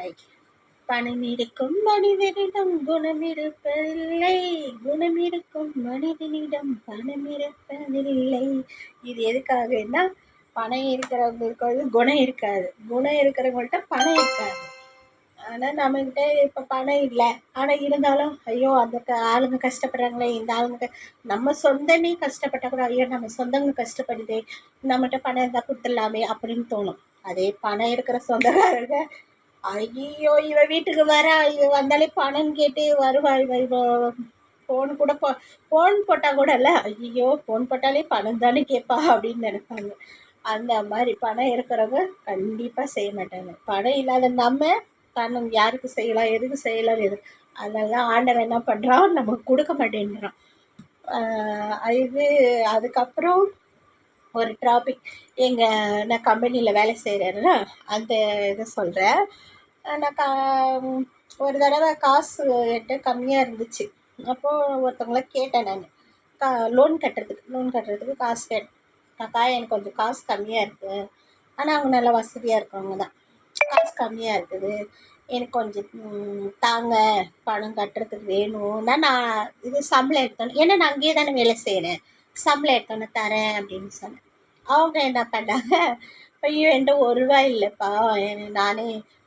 பாய் பணம் இருக்கும் மனிதனிடம் குணம் இருப்பதில்லை குணம் இருக்கும் மனிதனிடம் பணம் இருப்பதில்லை இது எதுக்காகன்னா பணம் இருக்கிறவங்களுக்கு வந்து குணம் இருக்காது. குணம் இருக்கிறவங்கள்ட்ட பணம் இருக்காது. ஆனால் நம்மகிட்ட இப்போ பணம் இல்லை. ஆனால் இருந்தாலும் ஐயோ அந்த ஆளுங்க கஷ்டப்படுறாங்களே இந்த ஆளுங்க நம்ம சொந்தமே கஷ்டப்பட்டால் கூட ஐயோ நம்ம சொந்தங்க கஷ்டப்படுதே நம்மகிட்ட பணம் இருந்தால் கொடுத்துடலாமே அப்படின்னு தோணும். அதே பணம் இருக்கிற சொந்தக்காரங்க ஐயோ இவ வீட்டுக்கு வர இவ வந்தாலே பணம் கேட்டு வருவா இவ இவ ஃபோன் கூட போ ஃபோன் போட்டால் கூட இல்லை. ஐயோ ஃபோன் போட்டாலே பணம் தானே கேட்பா அப்படின்னு நினைப்பாங்க. அந்த மாதிரி பணம் இருக்கிறவங்க கண்டிப்பாக செய்ய மாட்டாங்க. பணம் இல்லாத நம்ம பணம் யாருக்கு செய்யலாம் எதுக்கு செய்யலாம் எது அதனால தான் ஆண்டவன் என்ன பண்ணுறான் நமக்கு கொடுக்க மாட்டேன்றான். இது அதுக்கப்புறம் ஒரு டாபிக் எங்கள் நான் கம்பெனியில் வேலை செய்கிறேன்னா அந்த இதை சொல்கிறேன் நான் கா ஒரு தடவை காசு என்கிட்ட கம்மியாக இருந்துச்சு. அப்போது ஒருத்தவங்கள கேட்டேன் நான். கா லோன் கட்டுறதுக்கு லோன் கட்டுறதுக்கு காசு கேட்டேன் அக்கா எனக்கு கொஞ்சம் காசு கம்மியாக இருக்குது ஆனால் அவங்க நல்லா வசதியாக இருக்கவங்க தான். காசு கம்மியாக இருக்குது. எனக்கு கொஞ்சம் தாங்க பணம் கட்டுறதுக்கு வேணும்னா நான் இது சம்பளம் எடுத்தோன்னே ஏன்னா நான் அங்கேயே தானே வேலை செய்கிறேன் சம்பளம் எடுத்தோன்னே தரேன் அப்படின்னு சொன்னேன். அவங்க என்ன பண்ணாங்க? ஐயோ என்கிட்ட ஒரு ரூபாய் இல்லைப்பா. எனக்கு நானே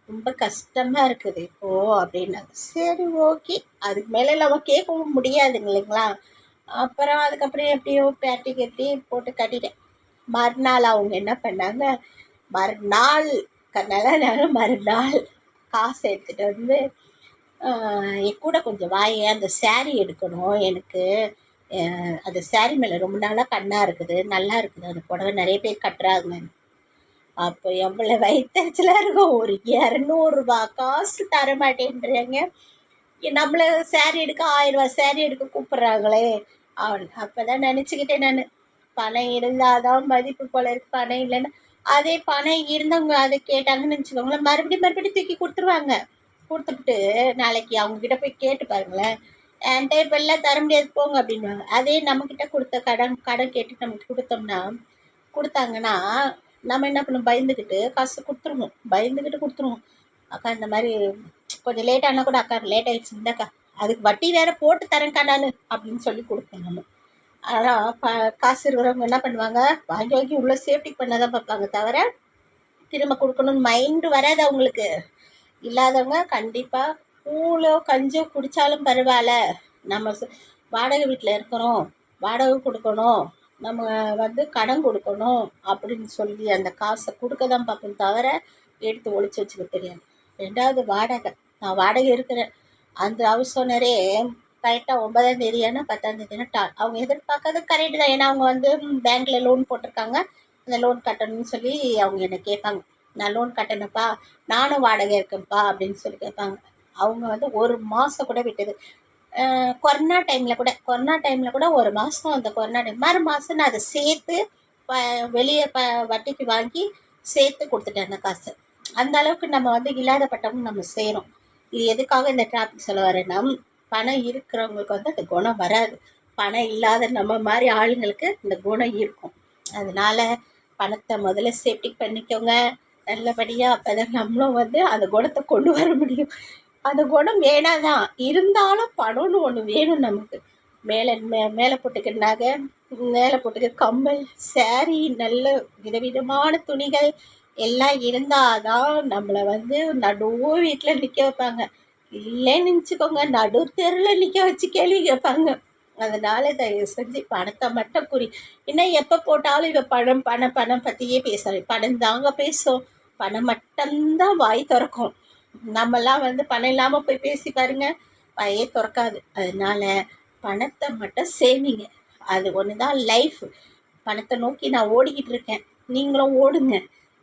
ரொம்ப கஷ்டமாக இருக்குது இப்போது அப்படின்னாங்க. சரி ஓகே. அதுக்கு மேலே நம்ம கேட்கவும் முடியாதுங்க இல்லைங்களா? அப்புறம் அதுக்கப்புறம் எப்படியோ பேட்டி கட்டி போட்டு கட்டிட்டேன். மறுநாள் அவங்க என்ன பண்ணாங்க? மறுநாள் நல்ல நேரம் மறுநாள் காசு எடுத்துகிட்டு வந்து என் கூட கொஞ்சம் வாயே அந்த சேரீ எடுக்கணும் எனக்கு. அது சாரி மேலே ரொம்ப நாளாக கண்ணாக இருக்குது. நல்லா இருக்குது. அந்த புடவை நிறைய பேர் கட்டுறாங்க. அப்போ எவ்வளோ வயிற்றுச்சலாக இருக்கும். ஒரு இரநூறுபா காசு தர மாட்டேன்றாங்க. நம்மளை சேரீ எடுக்க ஆயிரரூபா saree எடுக்க கூப்பிட்றாங்களே. அவன் அப்போ தான் நினச்சிக்கிட்டேன் நான். பணம் இருந்தால் தான் மதிப்பு போல இருக்கு. பணம் இல்லைன்னா அதே பணம் இருந்தவங்க அதை கேட்டாங்கன்னு வச்சுக்கோங்களேன். மறுபடியும் மறுபடியும் தூக்கி கொடுத்துருவாங்க. கொடுத்துட்டு நாளைக்கு அவங்கக்கிட்ட போய் கேட்டு பாருங்களேன். என்கிட்ட இப்போ எல்லாம் தர முடியாது போங்க அப்படின்வாங்க அதே நம்மக்கிட்ட கொடுத்த கடன் கடன் கேட்டு நமக்கு கொடுத்தோம்னா கொடுத்தாங்கன்னா நம்ம என்ன பண்ணும் பயந்துக்கிட்டு காசு கொடுத்துருவோம். பயந்துக்கிட்டு கொடுத்துருவோம். அக்கா இந்த மாதிரி கொஞ்சம் லேட் ஆனால் கூட அக்கா லேட் ஆகிடுச்சு இந்தக்கா அதுக்கு வட்டி வேற போட்டு தரேன்க்கா நான் அப்படின்னு சொல்லி கொடுப்பேன் நம்ம. ஆனால் ப காசு இருக்கிறவங்க என்ன பண்ணுவாங்க? வாங்கி வாங்கி உள்ள சேஃப்டி பண்ண தான் பார்ப்பாங்க தவிர திரும்ப கொடுக்கணும்னு மைண்டு வராது அவங்களுக்கு. இல்லாதவங்க கண்டிப்பாக கூழோ கஞ்சோ குடித்தாலும் பரவாயில்ல. நம்ம வாடகை வீட்டில் இருக்கிறோம். வாடகை கொடுக்கணும். நம்ம வந்து கடன் கொடுக்கணும் அப்படின்னு சொல்லி அந்த காசை கொடுக்க தான் பார்ப்போம் தவிர எடுத்து ஒழிச்சு வச்சுக்க தெரியாது. ரெண்டாவது வாடகை. நான் வாடகை இருக்கிறேன். அந்த ஹவுஸ் ஓனரே கரெக்டாக ஒன்பதாம் தேதியானா பத்தாம் தேதினா டா அவங்க எதிர்பார்க்கறது கரெக்டு தான். ஏன்னா அவங்க வந்து பேங்க்கில் லோன் போட்டிருக்காங்க. அந்த லோன் கட்டணும்னு சொல்லி அவங்க என்னை கேட்பாங்க. நான் லோன் கட்டணும்ப்பா. நானும் வாடகை இருக்கேன்ப்பா அப்படின்னு சொல்லி கேட்பாங்க. அவங்க வந்து ஒரு மாதம் கூட விட்டது. கொரோனா டைமில் கூட கொரோனா டைமில் கூட ஒரு மாதம் அந்த கொரோனா டைம் மறு மாதம் நான் அதை சேர்த்து ப வெளியே ப வட்டிக்கு வாங்கி சேர்த்து கொடுத்துட்டேன் அந்த காசு. அந்த அளவுக்கு நம்ம வந்து இல்லாதப்பட்டவங்க நம்ம செய்கிறோம் இது எதுக்காக இந்த டாபிக் சொல்ல வரேன்னா பணம் இருக்கிறவங்களுக்கு வந்து அந்த குணம் வராது. பணம் இல்லாத நம்ம மாதிரி ஆளுங்களுக்கு இந்த குணம் இருக்கும். அதனால பணத்தை முதல்ல சேஃப்டி பண்ணிக்கோங்க. நல்லபடியாக அப்போ தான் நம்மளும் வந்து அந்த குணத்தை கொண்டு வர முடியும். அந்த குணம் வேணாதான். இருந்தாலும் பணம்னு ஒன்று வேணும் நமக்கு. மேலே மே மேலே போட்டுக்கிற நகை மேலே போட்டுக்க கம்மல் சேரீ நல்ல விதவிதமான துணிகள் எல்லாம் இருந்தால் தான் நம்மளை வந்து நடு வீட்டில் நிற்க வைப்பாங்க. இல்லைன்னு நினச்சிக்கோங்க நடு தெருவில் நிற்க வச்சு கேள்வி கேட்பாங்க. அதனால் தயவு செஞ்சு பணத்தை மட்டும் குறி. இன்னும் எப்போ போட்டாலும் இவ பணம் பணம் பணம் பற்றியே பேசுகிறேன் பணம் தாங்க பேசும். பணம் மட்டும்தான் வாய் திறக்கும். நம்மலாம் வந்து பணம் இல்லாமல் போய் பேசி பாருங்க. பையே திறக்காது. அதனால பணத்தை மட்டும் சேவிங்க அது ஒன்று தான் லைஃப் பணத்தை நோக்கி நான் ஓடிக்கிட்டு இருக்கேன். நீங்களும் ஓடுங்க.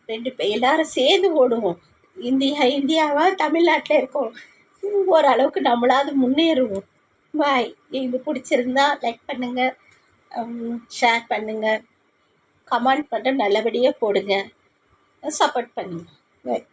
ரெண்டு பேர் எல்லாரும் சேர்ந்து ஓடுவோம். இந்தியா இந்தியாவா? தமிழ்நாட்டில் இருக்கோம். ஓரளவுக்கு நம்மளாவது முன்னேறுவோம். பாய் இது பிடிச்சிருந்தா லைக் பண்ணுங்கள் ஷேர் பண்ணுங்கள் கமெண்ட் பண்ண நல்லபடியாக போடுங்க. சப்போர்ட் பண்ணுங்கள் பாய்